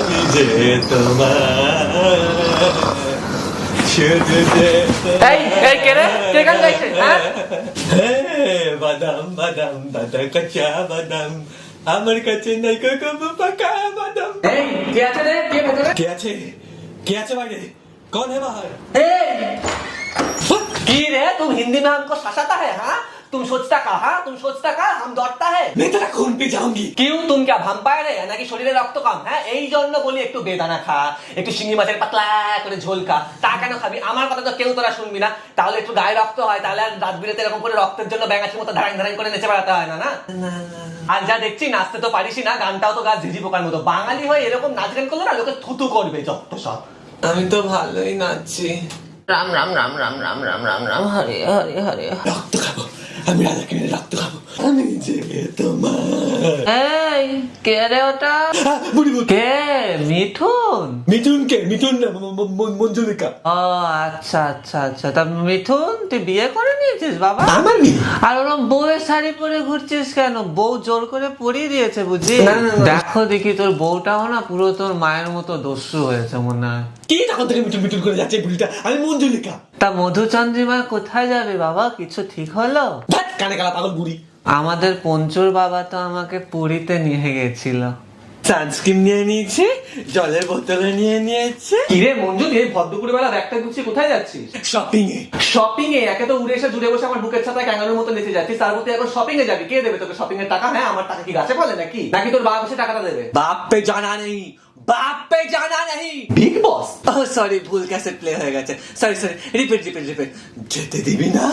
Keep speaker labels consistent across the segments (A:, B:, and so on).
A: আমি যে তোমার শুধু যে
B: এই, এই, কে রে? কে গান গাইছে, হ্যাঁ?
A: হে, বাদাম বাদাম দাদা কাঁচা বাদাম আমার কাছে নাই কবু পাকা বাদাম
B: এই কে আছে রে কে ভেতরে
A: কে আছে কে আছে বাইরে कौन है बाहर
B: ए, की रे तुम हिंदी में हमको फंसाता है हाँ तुम सोचता का हाँ तुम सोचता का हम दौड़ता है
A: मैं तेरा खून पी जाऊंगी
B: কিউ তুমি কি ভাম্পায়ার রে নাকি শরীরে রক্ত কম হ্যাঁ এই জন্য বলি একটু বেদানা খা একটু শিঙি মাছের পাতলা করে ঝোল খা তা কেন খাবি আমার কথা তো কেউ তোরা শুনবি না তাহলে একটু গায়ে রক্ত হয় তাহলে আর রাত বিরেতে এরকম করে রক্তের জন্য ব্যাঙাচির মতো ধারাং ধারাং করে নেচে বেড়াতে হয় না না আর যা দেখছি নাচতে তো পারিসই না গানটাও তো গাছ ঝিঝি পোকার মতো বাঙালি হয়ে এরকম নাচ গান করলে না লোকে থুতু করবে যত সব
A: আমি তো ভালোই নাচছি
B: রাম রাম রাম রাম রাম রাম রাম রাম হরে হরে হরে
A: রক্ত খাবো আমি রাধা কিনে রক্ত খাব আমি যে তোমার
B: এই কে রে ওটা?
A: আহ, বুড়ি বুড়ি
B: কে? মিঠুন?
A: মিঠুন কে মিঠুন না ম- ম- ম- মঞ্জুলিকা।
B: ও আচ্ছা আচ্ছা আচ্ছা। তা মিঠুন তুই বিয়ে করে নিয়েছিস বাবা?
A: আমার বিয়ে?
B: আর ওরম বউয়ের শাড়ি পরে ঘুরছিস কেন? বউ জোর করে পরিয়ে দিয়েছে বুঝি। দেখো দেখি তোর বউটাও না পুরো তোর মায়ের মতো দস্যু হয়েছে মনে হয়।
A: কি তখন থেকে মিঠুন মিঠুন করে যাচ্ছে বুড়িটা? আমি মঞ্জুলিকা।
B: তা মধুচন্দ্রিমা কোথায় যাবে বাবা? কিছু ঠিক হলো?
A: কানে কালা পাগল বুড়ি।
B: আমাদের পঞ্চুর বাবা তো আমাকে পুরীতে নিয়ে গেছিল।
A: সানস্ক্রিন নিয়ে নিয়েছে জলের বোতলে নিয়ে নিয়েছে।
B: কিরে মঞ্জু তুই ভদ্রপুরি বেলা ব্যাগটা গুছিয়ে কোথায় যাচ্ছিস?
A: শপিং এ।
B: শপিং এ? একে তো উড়ে এসে জুড়ে বসে আমার বুকের ছাতায় ক্যাঙ্গারুর মতো নেচে যাচ্ছিস। তার মধ্যে এখন শপিং এ যাবি। কে দেবে তোকে শপিং এর টাকা? হ্যাঁ আমার টাকা কি গাছে ফলে নাকি? নাকি তোর বাবা বসে টাকাটা দেবে?
A: বাপ পে জানা নেই। বাপ পে জানা নেই
B: বিগ বস
A: ও সরি ভুল ক্যাসেট প্লে হয়ে গেছে। Sorry sorry repeat repeat repeat যেতে দিবি না?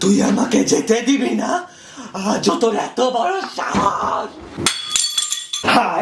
A: তুই আমাকে যেতে দিবি না? আজ তোর এত বড় সাহস।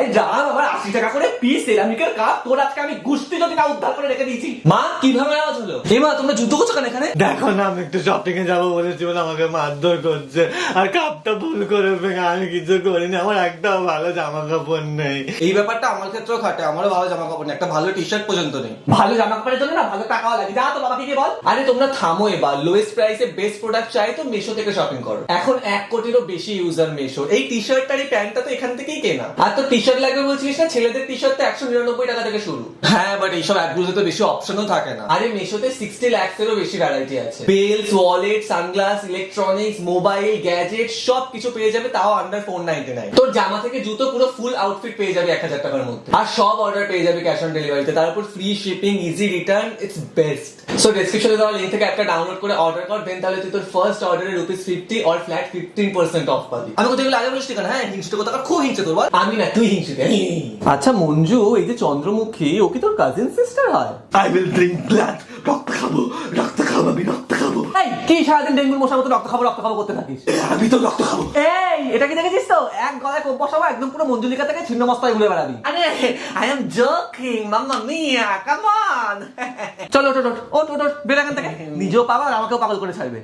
B: হাই জান আমার আশি টাকা করে পিস সেরামিকের কাপ। তোর আজকে আমি গুষ্টি যদি না উদ্ধার করে রেখে দিয়েছি। মা কীভাবে আওয়াজ হলো? এ মা তোমরা যুদ্ধ করছ কেন এখানে?
A: দেখো না আমি একটু শপিং এ যাব বলেছি বলে আমাকে মারধর করছে। আর কাপটা ভুল করে ফেঙে আমি কিছু করিনি। আমার একটাও ভালো জামা কাপড় নেই।
C: এই ব্যাপারটা আমার ক্ষেত্রেও খাটে আমারও ভালো জামা কাপড় নেই। একটা ভালো টি শার্ট পর্যন্ত নেই।
B: ভালো জামা কাপড়ের জন্য না ভালো টাকাও লাগে। যা তো বাবাকে গিয়ে বল।
C: আরে তোমরা থামো এবার। লোয়েস্ট প্রাইসে বেস্ট প্রোডাক্ট চাই তো মেশো থেকে শপিং করো। এখন এক কোটিরও বেশি ইউজার মেশো এই টি শার্টটার এই প্যান্টটা তো এখান থেকেই কেনা। আর তো টি শার্ট লাগবে বলছিস না? ছেলেদের টি শার্ট তো একশো নিরানব্বই টাকা থেকে শুরু। হ্যাঁ বাট এইসব অ্যাপগুলোতে তো বেশি অপশনও থাকে না। আরে মেশোতে সিক্সটি ল্যাক্স এরও বেশি ভ্যারাইটি আছে। Belts wallet sunglass electronics mobile gadget সব কিছু পেয়ে যাবে তাও আন্ডার ফোর নাইনটি নাইন তোর জামা থেকে জুতো পুরো ফুল আউটফিট পেয়ে যাবে এক হাজার টাকার মধ্যে। আর সব অর্ডার পেয়ে যাবে ক্যাশ অন ডেলিভারিতে তার উপর free shipping easy return it's best so ডেসক্রিপশনে দেওয়া লিঙ্ক থেকে একটা ডাউনলোড করে অর্ডার কর দেন তাহলে তুই তোর ফার্স্ট অর্ডারে rupees fifty or flat fifteen percent off পাবি। আমি কোথায় আগে বলিস কেন? হ্যাঁ হিংসুটে কথা খুব হিংসে তোর বল। আমি না তুই আচ্ছা মঞ্জু এই যে চন্দ্রমুখী ও কি তোর কাজিন সিস্টার হয়?
A: আই উইল ড্রিঙ্ক ব্লাড রক্ত খাব রক্ত খাব আমি রক্ত খাব।
B: এই কি সারাদিন ডেঙ্গুর মশার মতো রক্ত খাব রক্ত খাব করতে থাকিস?
A: আমি তো রক্ত খাব।
B: এই এটা কি দেখেছিস তো? এক গলায় কোপ বসাবো একদম পুরো মঞ্জুলিকা থেকে ছিন্ন মস্তায় ঘুরে বেড়াবি। আরে I am joking mamma mia come on চলো ওঠ ওঠ ওঠ। বের থেকে। নিজেও পাগল আর আমাকেও পাগল করে ছাড়বে।